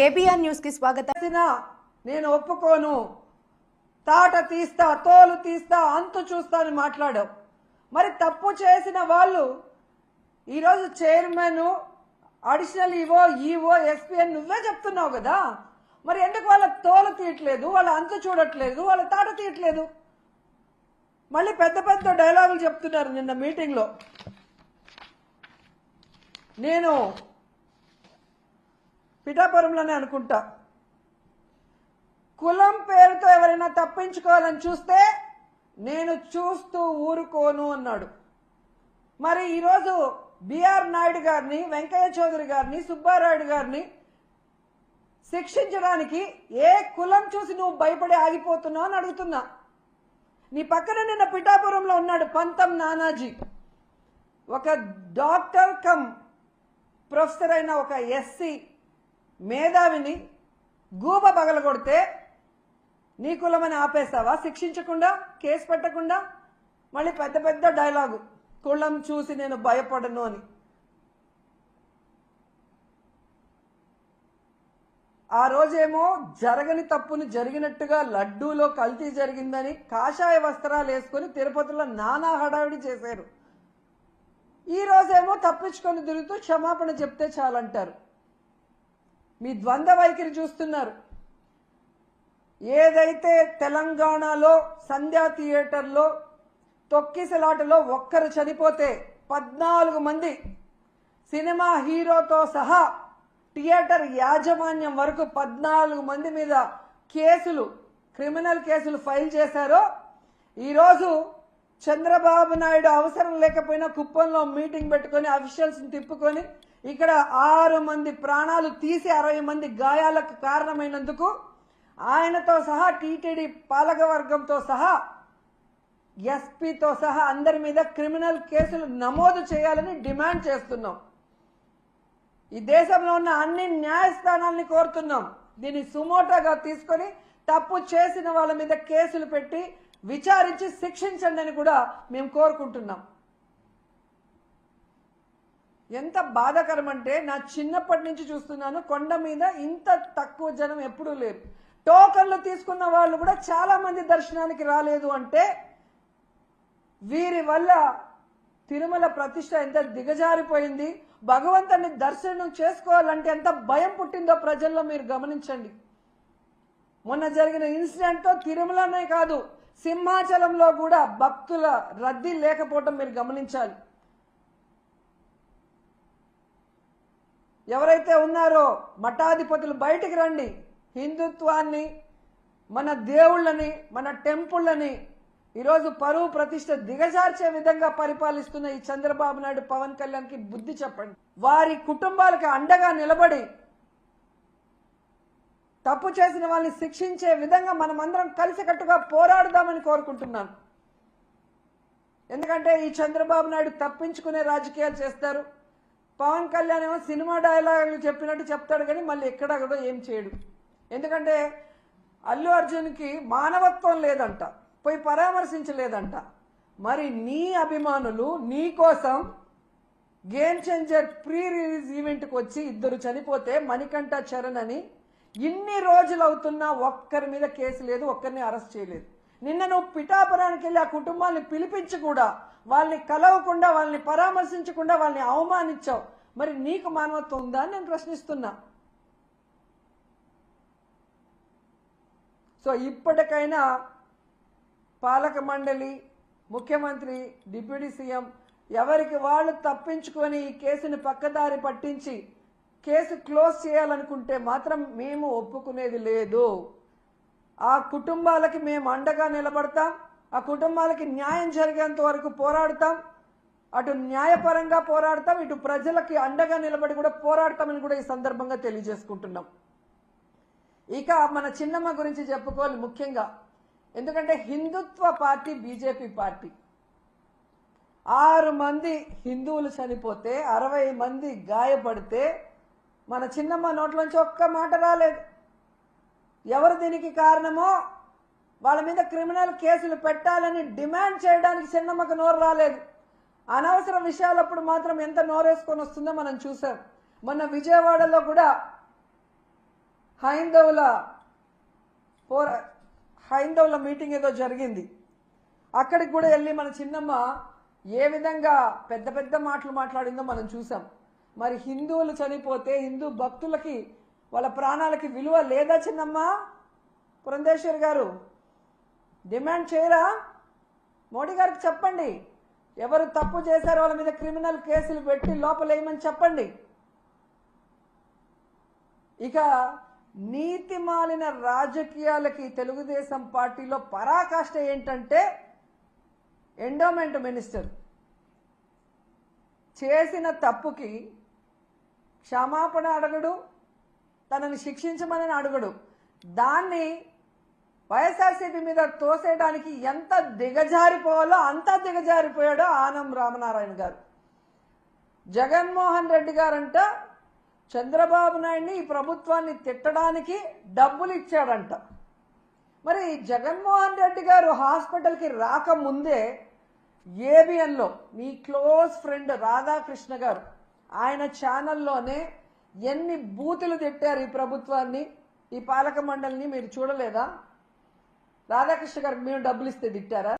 KBR న్యూస్కి స్వాగతం. చేసినా నేను ఒప్పుకోను. తాట తీస్తా తోలు తీస్తా అంతు చూస్తా అని మాట్లాడావు. మరి తప్పు చేసిన వాళ్ళు ఈరోజు chairman additional EO EO SP అని నువ్వే చెప్తున్నావు కదా. మరి ఎందుకు వాళ్ళ తోలు తీయట్లేదు వాళ్ళ అంతు చూడట్లేదు వాళ్ళ తాట తీయట్లేదు? మళ్ళీ పెద్ద పెద్ద డైలాగులు చెప్తున్నారు నిన్న మీటింగ్లో. నేను పిఠాపురంలోనే అనుకుంటా. కులం పేరుతో ఎవరైనా తప్పించుకోవాలని చూస్తే నేను చూస్తూ ఊరుకోను అన్నాడు. మరి ఈరోజు బిఆర్ నాయుడు గారిని వెంకయ్య చౌదరి గారిని సుబ్బారాయుడు గారిని శిక్షించడానికి ఏ కులం చూసి నువ్వు భయపడి ఆగిపోతున్నావు అని అడుగుతున్నా. నీ పక్కన నిన్న పిఠాపురంలో ఉన్నాడు పంతం నానాజీ. ఒక డాక్టర్ కమ్ ప్రొఫెసర్ అయిన ఒక ఎస్సీ మేధావిని గూబ పగలగొడితే నీ కులమని ఆపేస్తావా? శిక్షించకుండా కేసు పెట్టకుండా? మళ్ళీ పెద్ద పెద్ద డైలాగు కులం చూసి నేను భయపడను అని. ఆ రోజేమో జరగని తప్పుని జరిగినట్టుగా లడ్డూలో కల్తీ జరిగిందని కాషాయ వస్త్రాలు వేసుకొని తిరుపతిలో నానా హడావిడి చేశారు. ఈ రోజేమో తప్పించుకొని తిరుగుతూ క్షమాపణ చెప్తే చాలంటారు. మీ ద్వంద్వ వైఖరి చూస్తున్నారు. ఏదైతే తెలంగాణలో సంధ్యా థియేటర్లో తొక్కిసలాటలో ఒక్కరు చనిపోతే పద్నాలుగు మంది సినిమా హీరోతో సహా థియేటర్ యాజమాన్యం వరకు పద్నాలుగు మంది మీద కేసులు క్రిమినల్ కేసులు ఫైల్ చేశారో ఈరోజు చంద్రబాబు నాయుడు అవసరం లేకపోయినా కుప్పంలో మీటింగ్ పెట్టుకొని అఫీషియల్స్ని తిప్పుకొని ఇక్కడ ఆరు మంది ప్రాణాలు తీసి అరవై మంది గాయాలకు కారణమైనందుకు ఆయనతో సహా టీటీడీ పాలకవర్గంతో సహా ఎస్పీతో సహా అందరి మీద క్రిమినల్ కేసులు నమోదు చేయాలని డిమాండ్ చేస్తున్నాం. ఈ దేశంలో ఉన్న అన్ని న్యాయస్థానాల్ని కోరుతున్నాం. దీన్ని సుమోటోగా తీసుకొని తప్పు చేసిన వాళ్ళ మీద కేసులు పెట్టి విచారించి శిక్షించండి అని కూడా మేము కోరుకుంటున్నాం. ఎంత బాధాకరం అంటే నా చిన్నప్పటి నుంచి చూస్తున్నాను కొండ మీద ఇంత తక్కువ జనం ఎప్పుడూ లేరు. టోకన్లు తీసుకున్న వాళ్ళు కూడా చాలా మంది దర్శనానికి రాలేదు అంటే వీరి వల్ల తిరుమల ప్రతిష్ట ఎంత దిగజారిపోయింది భగవంతుని దర్శనం చేసుకోవాలంటే ఎంత భయం పుట్టిందో ప్రజల్లో మీరు గమనించండి. మొన్న జరిగిన ఇన్సిడెంట్తో తిరుమలనే కాదు సింహాచలంలో కూడా భక్తుల రద్దీ లేకపోవటం మీరు గమనించాలి. ఎవరైతే ఉన్నారో మఠాధిపతులు బయటికి రండి. హిందుత్వాన్ని మన దేవుళ్ళని మన టెంపుళ్ళని ఈరోజు పరువు ప్రతిష్ట దిగజార్చే విధంగా పరిపాలిస్తున్న ఈ చంద్రబాబు నాయుడు పవన్ కళ్యాణ్కి బుద్ధి చెప్పండి. వారి కుటుంబాలకు అండగా నిలబడి తప్పు చేసిన వాళ్ళని శిక్షించే విధంగా మనమందరం కలిసికట్టుగా పోరాడుదామని కోరుకుంటున్నాను. ఎందుకంటే ఈ చంద్రబాబు నాయుడు తప్పించుకునే రాజకీయాలు చేస్తారు. పవన్ కళ్యాణ్ ఏమో సినిమా డైలాగులు చెప్పినట్టు చెప్తాడు కానీ మళ్ళీ ఎక్కడ కూడా ఏం చేయడు. ఎందుకంటే అల్లు అర్జున్కి మానవత్వం లేదంట పోయి పరామర్శించలేదంట. మరి నీ అభిమానులు నీ కోసం గేమ్ చేంజర్ ప్రీ రిలీజ్ ఈవెంట్కి వచ్చి ఇద్దరు చనిపోతే మణికంఠ చరణ్ అని ఇన్ని రోజులు అవుతున్నా ఒక్కరి మీద కేసు లేదు ఒక్కరిని అరెస్ట్ చేయలేదు. నిన్న నువ్వు పిఠాపురానికి వెళ్ళి ఆ కుటుంబాన్ని పిలిపించి కూడా వాళ్ళని కలవకుండా వాళ్ళని పరామర్శించకుండా వాళ్ళని అవమానించావు. మరి నీకు మానవత్వం ఉందా అని నేను ప్రశ్నిస్తున్నా. సో ఇప్పటికైనా పాలక మండలి ముఖ్యమంత్రి డిప్యూటీ సీఎం ఎవరికి వాళ్ళు తప్పించుకొని ఈ కేసుని పక్కదారి పట్టించి కేసు క్లోజ్ చేయాలనుకుంటే మాత్రం మేము ఒప్పుకునేది లేదు. ఆ కుటుంబాలకి మేము అండగా నిలబడతాం. ఆ కుటుంబాలకి న్యాయం జరిగేంత వరకు పోరాడతాం. అటు న్యాయపరంగా పోరాడతాం. ఇటు ప్రజలకి అండగా నిలబడి కూడా పోరాడతామని కూడా ఈ సందర్భంగా తెలియజేసుకుంటున్నాం. ఇక మన చిన్నమ్మ గురించి చెప్పుకోవాలి ముఖ్యంగా. ఎందుకంటే హిందుత్వ పార్టీ బీజేపీ పార్టీ. ఆరు మంది హిందువులు చనిపోతే అరవై మంది గాయపడితే మన చిన్నమ్మ నోట్లోంచి ఒక్క మాట రాలేదు. ఎవరు దీనికి కారణమో వాళ్ళ మీద క్రిమినల్ కేసులు పెట్టాలని డిమాండ్ చేయడానికి చిన్నమ్మకు నోరు రాలేదు. అనవసర విషయాలప్పుడు మాత్రం ఎంత నోరేసుకొని వస్తుందో మనం చూసాం మొన్న విజయవాడలో కూడా హైందవుల పోర హైందవుల మీటింగ్ ఏదో జరిగింది. అక్కడికి కూడా వెళ్ళి మన చిన్నమ్మ ఏ విధంగా పెద్ద పెద్ద మాటలు మాట్లాడిందో మనం చూసాం మరి హిందువులు చనిపోతే హిందూ భక్తులకి వాళ్ళ ప్రాణాలకి విలువ లేదా చిన్నమ్మ? పురంధేశ్వర్ గారు డిమాండ్ చేయరా? మోడీ గారికి చెప్పండి. ఎవరు తప్పు చేశారో వాళ్ళ మీద క్రిమినల్ కేసులు పెట్టి లోపలేయమని చెప్పండి. ఇక నీతి మాలిన రాజకీయాలకి తెలుగుదేశం పార్టీలో పరాకాష్ట ఏంటంటే ఎండోమెంట్ మినిస్టర్. చేసిన తప్పుకి క్షమాపణ అడగడు తనని శిక్షించమని అడగడు. దాన్ని వైఎస్ఆర్సీపీ మీద తోసేయడానికి ఎంత దిగజారిపోవాలో అంత దిగజారిపోయాడో ఆనం రామనారాయణ గారు. జగన్మోహన్ రెడ్డి గారంట చంద్రబాబు నాయుడిని ఈ ప్రభుత్వాన్ని తిట్టడానికి డబ్బులు ఇచ్చాడంట మరి జగన్మోహన్ రెడ్డి గారు హాస్పిటల్కి రాకముందే ఏబిఎన్లో మీ క్లోజ్ ఫ్రెండ్ రాధాకృష్ణ గారు ఆయన ఛానల్లోనే ఎన్ని బూతులు తిట్టారు ఈ ప్రభుత్వాన్ని ఈ పాలక మండలిని మీరు చూడలేదా? రాధాకృష్ణ గారికి మేము డబ్బులు ఇస్తే తిట్టారా?